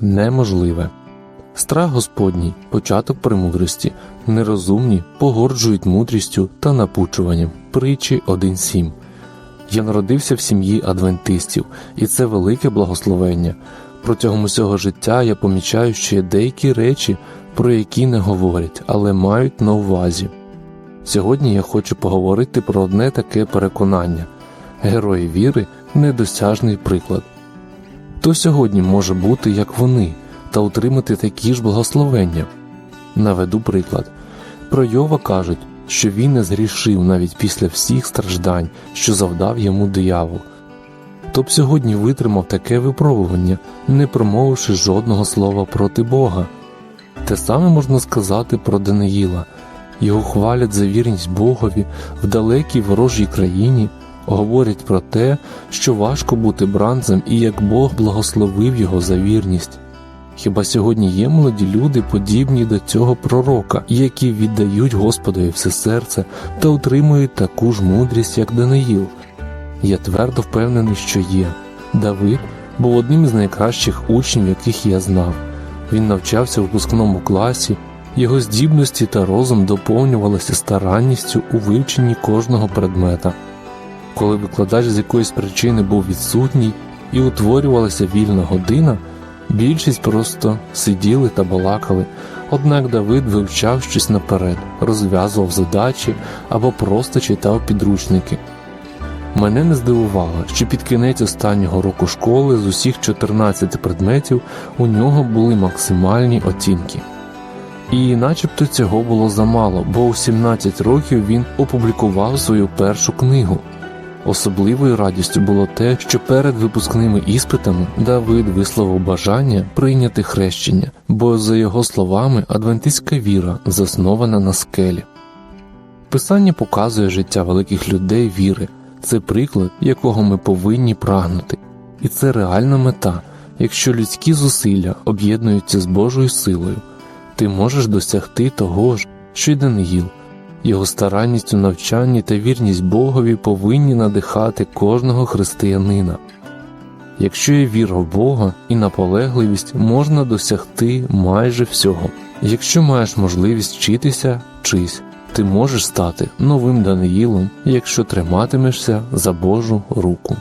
неможливе. Страх Господній початок премудрості, нерозумні погорджують мудрістю та напучуванням. Притчі 1.7. Я народився в сім'ї адвентистів, і це велике благословення. Протягом усього життя я помічаю, що є деякі речі, про які не говорять, але мають на увазі. Сьогодні я хочу поговорити про одне таке переконання герої віри недосяжний приклад. Хто сьогодні може бути як вони та отримати такі ж благословення? Наведу приклад. Про Йова кажуть, що він не згрішив навіть після всіх страждань, що завдав йому диявол. Хто б сьогодні витримав таке випробування, не промовивши жодного слова проти Бога? Те саме можна сказати про Даниїла. Його хвалять за вірність Богові в далекій ворожій країні, говорять про те, що важко бути бранцем і як Бог благословив його за вірність. Хіба сьогодні є молоді люди, подібні до цього пророка, які віддають Господові все серце та отримують таку ж мудрість, як Даниїл? Я твердо впевнений, що є. Давид був одним із найкращих учнів, яких я знав. Він навчався в випускному класі, його здібності та розум доповнювалися старанністю у вивченні кожного предмета. Коли викладач з якоїсь причини був відсутній і утворювалася вільна година, більшість просто сиділи та балакали, однак Давид вивчав щось наперед, розв'язував задачі або просто читав підручники. Мене не здивувало, що під кінець останнього року школи з усіх 14 предметів у нього були максимальні оцінки. І начебто цього було замало, бо у 17 років він опублікував свою першу книгу. Особливою радістю було те, що перед випускними іспитами Давид висловив бажання прийняти хрещення, бо, за його словами, адвентистська віра заснована на скелі. Писання показує життя великих людей віри, це приклад, якого ми повинні прагнути, і це реальна мета. Якщо людські зусилля об'єднуються з Божою силою, ти можеш досягти того ж, що й Даниїл. Його старанність у навчанні та вірність Богові повинні надихати кожного християнина. Якщо є віра в Бога і наполегливість, можна досягти майже всього. Якщо маєш можливість вчитися, вчись. Ти можеш стати новим Даниїлом, якщо триматимешся за Божу руку.